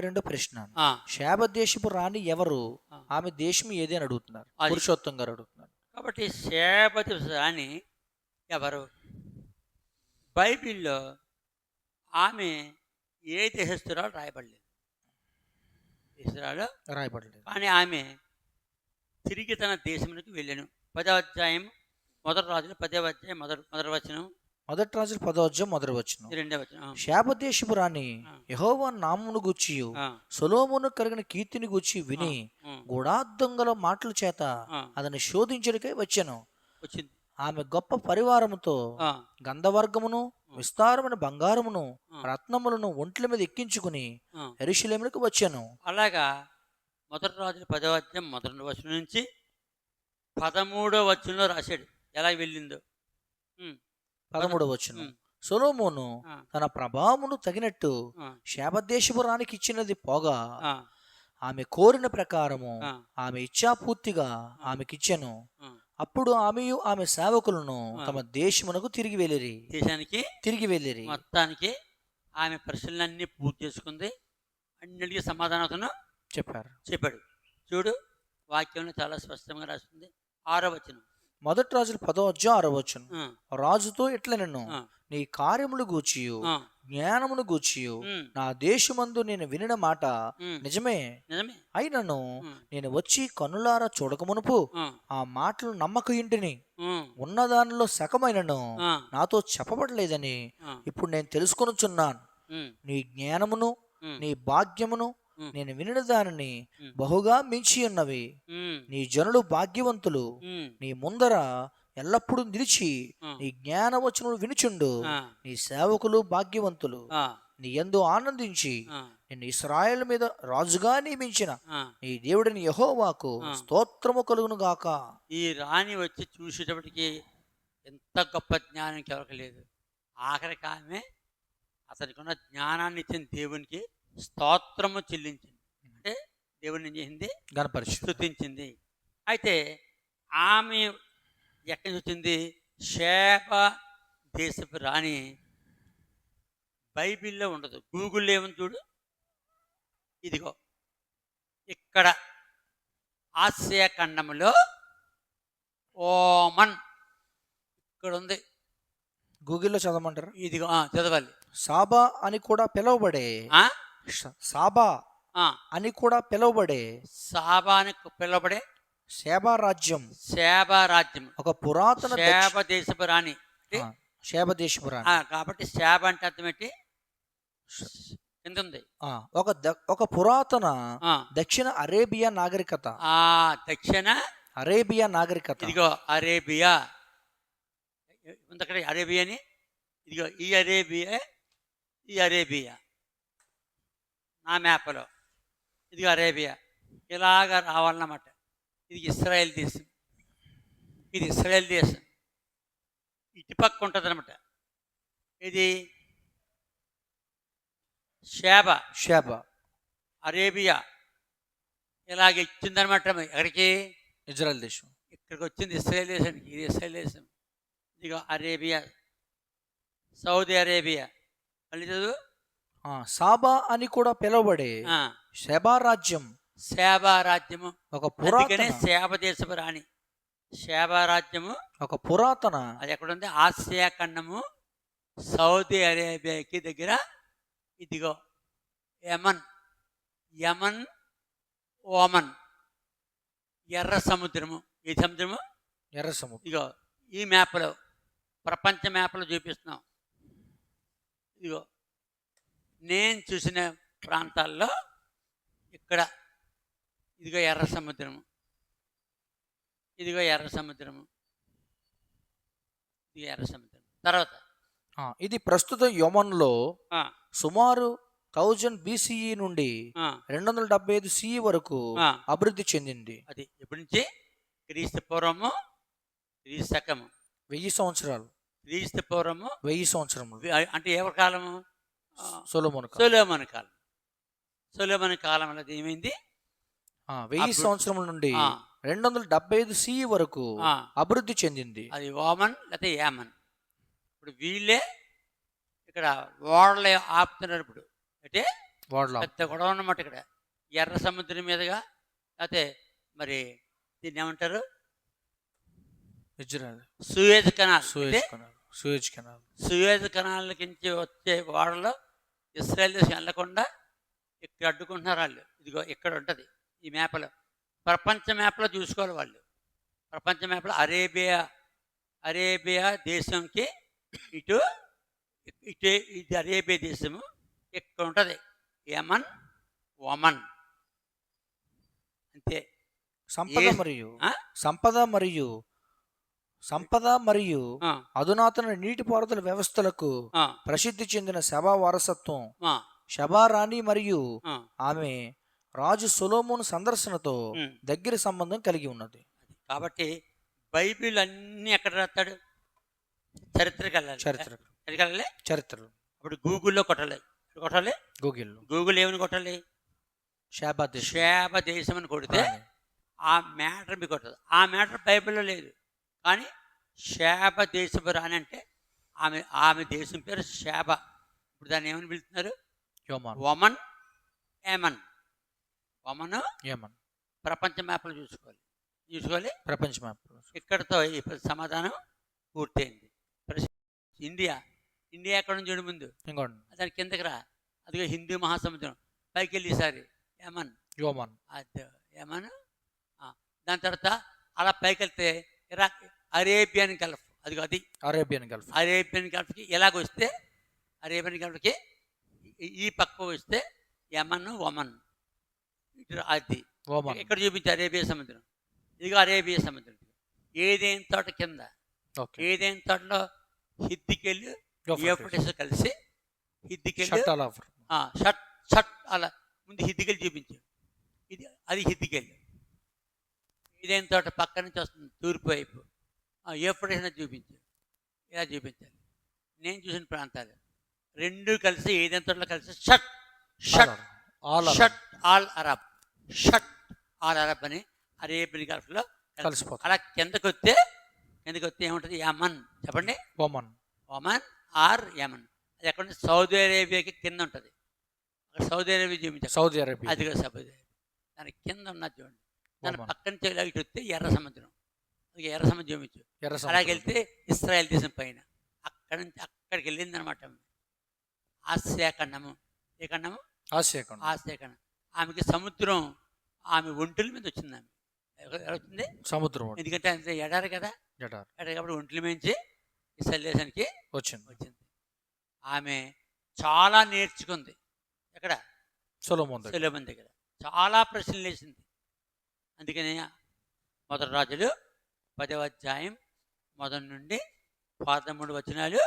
రెండో ప్రశ్న. ఆ, శాబ దేశపు రాణి ఎవరు. ఆమె దేశం ఏది అని అడుగుతున్నారు. పురుషోత్తం గారు అడుగుతున్నారు. కాబట్టి శేపతి అని ఎవరు? బైబిల్లో ఆమె ఏ దేశస్తురాలు రాయబడలేదు. దేశస్తురాలు రాయబడలేదు. కానీ ఆమె తిరిగి తన దేశమునికి వెళ్ళాను. పదవ అధ్యాయం మొదటి రాజులు పదవ అధ్యాయం మొదటి మొదటి వచనం మొదటి రాజులు పదవజ్జం మొదటి వచ్చిన ఇది రెండవ వచనం శాప దేశపు రాణి. యహోవా నామును గుచ్చి సొలోమును కలిగిన కీర్తిని గుచ్చి విని గుడార్థంగల మాటల చేత అతని శోధించడికై వచ్చాను. ఆమె గొప్ప పరివారముతో గంధవర్గమును విస్తారమైన బంగారమును. రత్నములను ఒంట్ల మీద ఎక్కించుకుని ఆ. ఎరుషలేములకు వచ్చాను. అలాగా మొదటి రాజుల పదవ అధ్యాయం మొదటి వచనం నుంచి పదమూడో వచనంలో రాశాడు. ఎలా వెళ్ళిందో. పదమూడవ వచ్చును ఉమ్, సొలోమోను తన ప్రభావమును తగినట్టు ఆ, శాపదేశపు రానికి ఇచ్చినది పోగా ఆమె కోరిన ప్రకారము ఆమె ఇచ్చాపూర్తిగా ఆమెకిచ్చెను. అప్పుడు ఆమెయు ఆమె సేవకులను. తమ దేశమునకు తిరిగి వెళ్ళిరి. దేశానికి? తిరిగి వెళ్ళిరి. మొత్తానికి ఆమె ప్రశ్నలన్నీ పూర్తి చేసుకుంది. అన్నిటికీ సమాధానం చెప్పారు. చెప్పాడు. చూడు వాక్యంలో చాలా స్పష్టంగా రాస్తుంది. ఆరో వచనం. మొదటి రాజులు పదో అధ్యాయం రాజుతో ఇట్ల నిన్ను? ఆ, నీ కార్యములు గూచియు జ్ఞానమును గూచియు నా దేశమందు నేను వినిన మాట నిజమే? అయినను నేను వచ్చి కన్నులారా చూడకమునుపు ఆ, మాటలు నమ్మక ఇంటిని ఉన్నదానిలో సకమైనను నాతో చెప్పబడలేదని ఇప్పుడు నేను తెలుసుకొనుచున్నాను. నీ జ్ఞానమును నీ భాగ్యమును నేను వినిన దానిని బహుగా మించి ఉన్నవి. నీ జనులు భాగ్యవంతులు. నీ ముందర ఎల్లప్పుడూ నిలిచి నీ జ్ఞానవచనములు వినుచుండు. నీ సేవకులు భాగ్యవంతులు. నీ ఎందు ఆనందించి నిన్ను ఇస్రాయేల్ మీద రాజుగా నియమించిన. నీ దేవుడిని యహోవాకు. స్తోత్రము కలుగును గాక. ఈ రాణి వచ్చి చూసేటప్పటికి ఎంత గొప్ప జ్ఞానం ఎవరికి లేదు. ఆఖరికి ఆమె అతనికి ఉన్న జ్ఞానాన్ని ఇచ్చిన దేవునికి స్తోత్రము చెల్లించింది. అంటే దేవుడిని చేసింది? గణపరిచు స్తుతించింది అయితే ఆమె ఎక్కడి నుంచి వచ్చింది? శేప దేశపు రాణి బైబిల్లో ఉండదు. గూగుల్లో ఏమని చూడు? ఇదిగో. ఇక్కడ ఆసియా ఖండములో ఓమన్ ఇక్కడ ఉంది గూగుల్లో చదవమంటారా? ఇదిగో చదవాలి. సాబా అని కూడా పిలువబడే సాబా అని కూడా పిలువబడే సాబానికి పిలువబడే శేబా రాజ్యం శేబా రాజ్యం ఒక పురాతన శేబ దేశపు రాణి. ఆ, శేబ దేశపురాణి ఆ, కాబట్టి శాబ అంటే అర్థం ఏంటి? కింద ఉంది ఆ, ఒక ఒక పురాతన దక్షిణ అరేబియా నాగరికత. ఆ దక్షిణ అరేబియా నాగరికత. ఇదిగో అరేబియా. అరేబియాని ఇదిగో ఈ అరేబియా ఈ అరేబియా. నా మ్యాప్లో. ఇదిగో అరేబియా. ఇలాగ రావాలన్నమాట. ఇది ఇస్రాయేల్ దేశం. ఇది ఇస్రాయేల్ దేశం. ఇటుపక్క ఉంటుంది అనమాట ఇది షేబ. షేబ. అరేబియా. ఇలాగ ఇచ్చిందనమాట ఎక్కడికి? ఇజ్రాయెల్ దేశం. ఇక్కడికి వచ్చింది ఇస్రాయేల్ దేశానికి ఇది ఇస్రాయేల్ దేశం. ఇదిగో అరేబియా. Saudi Arabia. మళ్ళీ చదువు. సాబా అని కూడా పిలువబడే ఆ, శేబా రాజ్యం. సేబా రాజ్యము. ఒక పురాతన. సేబ దేశపు రాణి. సేబా రాజ్యము. ఒక పురాతన. అది ఎక్కడుంది? ఆసియా ఖండము. సౌదీ అరేబియాకి దగ్గర. ఇదిగో. యమన్. యమన్ ఓమన్. ఎర్ర సముద్రము. ఈ సముద్రము? ఎర్ర సముద్రం. ఇదిగో. ఈ మ్యాప్లో. ప్రపంచ మ్యాప్లో చూపిస్తున్నాం. ఇదిగో. నేను చూసిన ప్రాంతాల్లో ఇక్కడ ఇదిగో ఎర్ర సముద్రము. ఇదిగో ఎర్ర సముద్రము. ఇది ఎర్ర సముద్రం. తర్వాత ఇది ప్రస్తుత యమన్లో సుమారు థౌజండ్ బీసీఈ నుండి రెండు వందల డెబ్బై ఐదు సిఈ వరకు ఆ, అభివృద్ధి చెందింది. అది ఎప్పటి నుంచి? క్రీస్తు పూర్వము క్రీస్తు శకము. వెయ్యి సంవత్సరాలు. క్రీస్తు పూర్వము వెయ్యి సంవత్సరములు. వి- అంటే ఎవరి కాలము? సొలొమోను కాలం. సొలోమన్ కాలం. సొలోమన్ కాలంలో ఏమైంది? వెయ్యి సంవత్సరముల నుండి రెండు వందల డెబ్బై ఐదు సిఈ వరకు అభివృద్ధి చెందింది. అది ఓమన్ లేకపోతే యామన్. ఇప్పుడు వీళ్ళే ఇక్కడ ఓడలు ఆపుతున్నారు ఇప్పుడు. అంటే వాడలా పెద్ద గొడవ అన్నమాట ఇక్కడ. ఎర్ర సముద్రం మీదుగా అయితే మరి దీన్ని ఏమంటారు? Israel Suez Canal. అంటే Suez Canal. Suez Canal. Suez Canal నుంచి వచ్చే వాడలో ఇస్రాయల్ దేశం వెళ్ళకుండా ఇక్కడ అడ్డుకుంటున్నారు వాళ్ళు. ఇదిగో ఇక్కడ ఉంటుంది ఈ మ్యాప్లో. ప్రపంచ మ్యాప్లో చూసుకోవాలి వాళ్ళు. ప్రపంచ మ్యాప్లో అరేబియా అరేబియా దేశంకి ఇటు ఇటు ఇది అరేబియా దేశము ఇక్కడ ఉంటుంది. యమన్ వమన్ అంతే. సంపద మరియు? సంపద మరియు సంపద మరియు అధునాతన నీటిపారుదల వ్యవస్థలకు ప్రసిద్ధి చెందిన శబా వారసత్వం. ఆ, శబా రాణి మరియు. ఆమె రాజు సొలోమోను సందర్శనతో. దగ్గర సంబంధం కలిగి ఉన్నది. కాబట్టి బైబిల్ అన్నీ ఎక్కడ రాస్తాడు? చరిత్ర చరిత్ర ఇప్పుడు గూగుల్లో కొట్టాలి. కొట్టాలి? గూగిల్ గూగుల్ ఏమని కొట్టాలి? దేశం. శాప దేశం అని కొడితే. ఆ మ్యాటర్ మీకు కొట్టదు. ఆ మ్యాటర్ బైబిల్లో లేదు. కానీ శాప దేశపు రాని అంటే ఆమె ఆమె దేశం పేరు శాప. ఇప్పుడు దాన్ని ఏమని పిలుస్తున్నారు? యోమాన్. వమన్ ఏమన్ వమన్ యోమన్ ప్రపంచ మ్యాప్లో చూసుకోవాలి. చూసుకోవాలి? ప్రపంచ మ్యాప్ ఇక్కడతో ఈ సమాధానం పూర్తయింది. ఇండియా. ఇండియా ఎక్కడ నుంచి చూడు ముందు? దాని కిందకి రా. అదిగో హిందూ మహాసముద్రం. పైకి వెళ్ళి ఈసారి. యమన్ యోమాన్. అది. యమన్ ఆ, దాని తర్వాత అలా పైకి వెళ్తే ఇరాక్ అరేబియన్ గల్ఫ్. అదిగో అది. Arabian Gulf. అరేబియన్ గల్ఫ్కి ఎలాగ వస్తే అరేబియన్ గల్ఫ్కి ఈ- పక్క వస్తే యమన్ ఒమన్. అది. ఓమాన్ ఇక్కడ చూపించే అరేబియా సముద్రం. ఇదిగో అరేబియా సముద్రం. ఏదేం తోట కింద? ఓకే. ఏదేం తోటలో హిద్దికెళ్ళి యూఫ్రటీస్. కలిసి హిద్దికెళ్ళి షట్ షట్ అలా ముందు హిద్దికెళ్ళి చూపించు ఇది అది హిద్దికెళ్ళి. ఇదేం తోట పక్క నుంచి వస్తుంది? తూర్పు వైపు. యూఫ్రటీస్ అనేది చూపించు ఇలా చూపించాలి నేను చూసిన ప్రాంతాలు. రెండు కలిసి ఏదేం తోటలో కలిసి? Shatt Shatt al Shatt al Arab. Shatt al Arab అని అరేబియన్ గల్ఫ్లో కలిసిపోతాయి. అలా కిందకి వస్తే కిందకి వస్తే ఏముంటుంది? యమన్. చెప్పండి. Oman Oman or Yemen. అది ఎక్కడ? సౌదీ అరేబియాకి కింద ఉంటుంది. సౌదీ అరేబియా చూపించారు సౌదీ అరేబియా. అదిగో సౌదీ అరేబియా. దాని కింద ఉన్నది చూడండి. దాని ఒమన్. పక్కన ఇటు వస్తే ఎర్ర సముద్రం. అది ఎర్ర సముద్రం చూపించు ఎర్ర అలాగే. వెళ్తే ఇస్రాయల్ దేశం పైన అక్కడ నుంచి అక్కడికి వెళ్ళింది అనమాట ఆసియా ఖండము. ఏ ఖండము? ఆసియా ఖండం. ఆసియా ఖండం. ఆమెకి సముద్రం ఆమె ఒంటుల మీద వచ్చింది ఆమె. వచ్చింది? సముద్రం. ఎందుకంటే అంత ఎడారి కదా. జఠార్ ఎడారి కాబట్టి ఒంట్ల మించి ఇస్రాయల్ దేశానికి వచ్చింది. వచ్చింది. ఆమె చాలా నేర్చుకుంది. ఎక్కడ? దగ్గర. సులభం దగ్గర. చాలా ప్రశ్నలు వేసింది. అందుకని మొదటి రాజులు పదవ అధ్యాయం మొదటి నుండి పదమూడు వచనాలు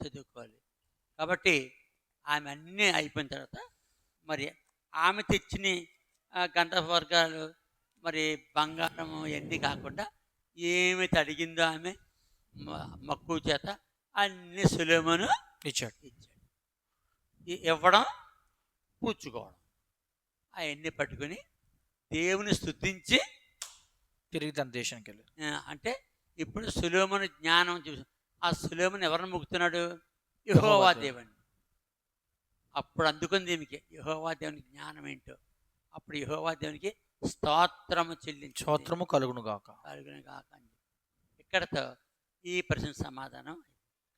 చదువుకోవాలి. కాబట్టి ఆమె అన్నీ అయిపోయిన తర్వాత మరి ఆమె తెచ్చిన ఆ, గంధపు వర్గాలు మరి బంగారము ఇవన్నీ కాకుండా ఏమైతే అడిగిందో ఆమె మక్కువ చేత అన్ని సులభను ఇచ్చాడు. ఇచ్చాడు ఇవ్వడం పుచ్చుకోవడం అవన్నీ పట్టుకొని దేవుని స్తుతించి తిరిగి తన దేశానికి వెళ్ళి అంటే ఇప్పుడు సులోమను జ్ఞానం చూసి ఆ సులోమను ఎవరిని ముగుతున్నాడు యహోవా దేవుని. అప్పుడు అందుకుంది ఈమెకి యహోవా దేవునికి జ్ఞానం ఏంటో? అప్పుడు యహోవా దేవునికి స్తోత్రము చెల్లించి స్తోత్రము కలుగును గాక. కలుగును గాక అని. ఇక్కడతో ఈ ప్రశ్న సమాధానం.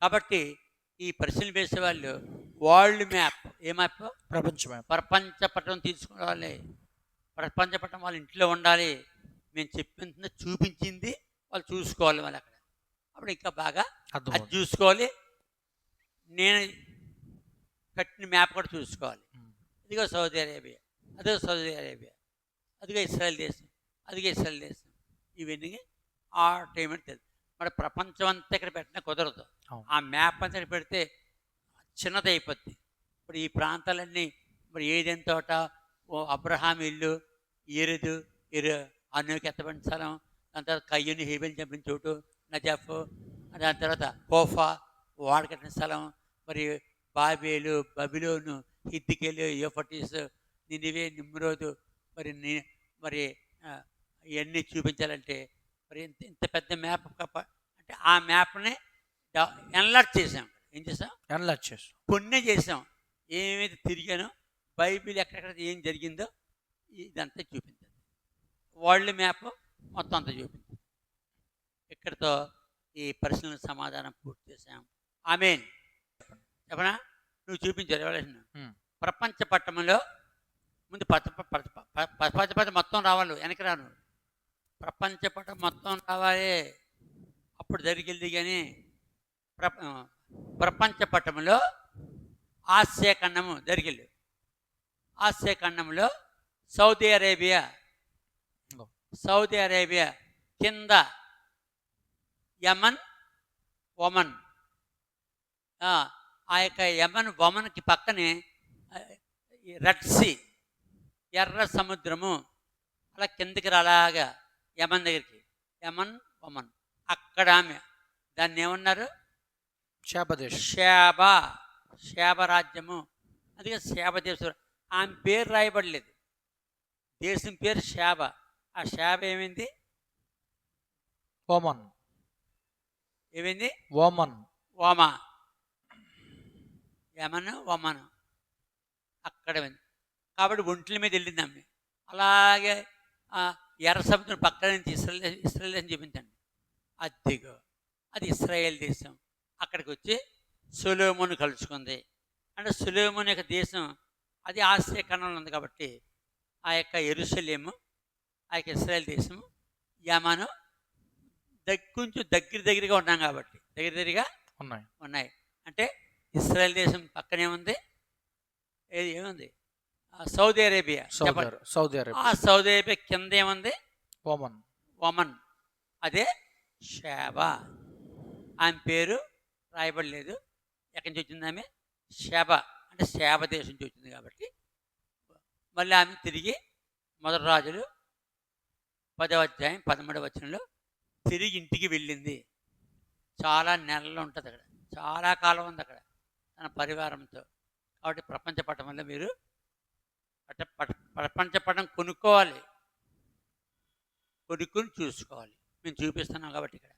కాబట్టి ఈ ప్రశ్నలు వేసే వాళ్ళు వరల్డ్ మ్యాప్. ఏ మ్యాప్? ప్రపంచమే ప్రపంచ పటం తీసుకోవాలి. ప్రపంచ పటం వాళ్ళ ఇంట్లో ఉండాలి. మేము చెప్పింది చూపించింది వాళ్ళు చూసుకోవాలి వాళ్ళు అక్కడ. అప్పుడు ఇంకా బాగా అది చూసుకోవాలి. నేను కట్టిన మ్యాప్ కూడా చూసుకోవాలి. ఇదిగో సౌదీ అరేబియా అదిగో సౌదీ అరేబియా అదిగో ఇస్రాయల్ దేశం అదిగో ఇస్రాయల్ దేశం. ఇవన్నీ ఆ టైం తెలుసు. మరి ప్రపంచం అంతా ఇక్కడ పెట్టినా కుదరదు. ఆ మ్యాప్ అంతా ఇక్కడ పెడితే చిన్నది అయిపోద్ది. ఇప్పుడు ఈ ప్రాంతాలన్నీ మరి ఏదైనా తోట? ఓ అబ్రహాం ఇల్లు ఎరుదు ఎరు అన్నుకి ఎత్తబడిన స్థలం? దాని తర్వాత కయ్యని హేబెల్ చంపిన చోటు నజాఫ్ దాని తర్వాత హోఫా వాడకట్టిన స్థలం? మరి బాబేలు బబిలోను హిద్దికేలు యోఫటీస్ నినివే నిమ్రోదు మరి మరి ఇవన్నీ చూపించాలంటే మరి ఇంత ఇంత పెద్ద మ్యాప్ కప్ప అంటే ఆ మ్యాప్ని ఎన్లాట్ చేసాం ఏం చేసాం ఎన్లాచ్ చేసు పుణ్యం చేసాం ఏమైతే తిరిగానో బైబిల్ ఎక్కడెక్కడ ఏం జరిగిందో ఇదంతా చూపించండి వరల్డ్ మ్యాప్ మొత్తం అంతా చూపించండి ఇక్కడితో ఈ ప్రశ్నలకు సమాధానం పూర్తి చేసాం ఆమెన్. చెప్పనా? నువ్వు చూపించారు Hmm. ప్రపంచ పట్టణంలో ముందు పచ్చ పచ్చ మొత్తం రావాలి వెనక రాను. ప్రపంచ పట్టం మొత్తం రావాలి. అప్పుడు జరిగింది కానీ ప్ర ప్రపంచ పట్టణంలో ఆసియా ఖండము జరిగిల్లు ఆసియా ఖండంలో సౌదీ అరేబియా. సౌదీ అరేబియా కింద యమన్ ఒమన్ ఆ, యొక్క యమన్ ఒమన్కి పక్కనే రెడ్ సీ ఎర్ర సముద్రము అలా కిందకి అలాగా యమన్ దగ్గరికి. యమన్ ఒమన్ అక్కడ ఆమె. దాన్ని ఏమన్నారు? శాపదేశం శాబ రాజ్యము. అందుకే శాబ దేశం. ఆమె పేరు రాయబడలేదు. దేశం పేరు శాబ. ఆ శాబ ఏమైంది? ఓమన్. ఏమైంది? ఓమన్. ఓమ. యమను ఒమను అక్కడ ఉంది కాబట్టి ఒంట్ల మీద వెళ్ళింది ఆమె. అలాగే ఎర్ర సముద్రం పక్కన నుంచి ఇస్రాయల్ ఇస్రాయల్ అని చూపించండి. అదిగో అది ఇస్రాయేల్ దేశం. అక్కడికి వచ్చి సులోమును కలుసుకుంది. అంటే సులోముని యొక్క దేశం అది ఆసియా ఖండంలో ఉంది కాబట్టి ఆ యొక్క ఎరుసలేము ఆ యొక్క ఇస్రాయేల్ దేశము యమను కొంచెం దగ్గర దగ్గరగా ఉన్నాం కాబట్టి. దగ్గర దగ్గరగా ఉన్నాయి. ఉన్నాయి. అంటే ఇస్రాయల్ దేశం పక్కనే ఉంది. ఏది ఏముంది? ఆ సౌదీ అరేబియా. సౌదీ చెప్పండి. అరే- సౌదీ ఆ అరేబియా సౌదీ అరేబియా కింద ఏముంది? Oman Oman. అదే షాబా. ఆమె పేరు రాయబడలేదు. ఎక్కడి నుంచి వచ్చింది ఆమె? శాబ అంటే శాబ దేశం నుంచి వచ్చింది కాబట్టి. మళ్ళీ ఆమె తిరిగి మొదటి రాజులు పదవ అధ్యాయం పదమూడవ వచనంలో తిరిగి ఇంటికి వెళ్ళింది. చాలా నెలలు ఉంటుంది అక్కడ. చాలా కాలం ఉంది అక్కడ తన పరివారంతో. కాబట్టి ప్రపంచ పటం వల్ల మీరు అంటే పట ప్రపంచ పటం కొనుక్కోవాలి. కొనుక్కుని చూసుకోవాలి. మేము చూపిస్తున్నాం కాబట్టి ఇక్కడ.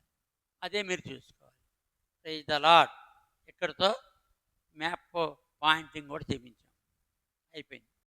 అదే మీరు చూసుకోవాలి. ప్రైజ్ ద లాడ్ ఇక్కడితో మ్యాప్ పాయింటింగ్ కూడా చూపించాం. అయిపోయింది.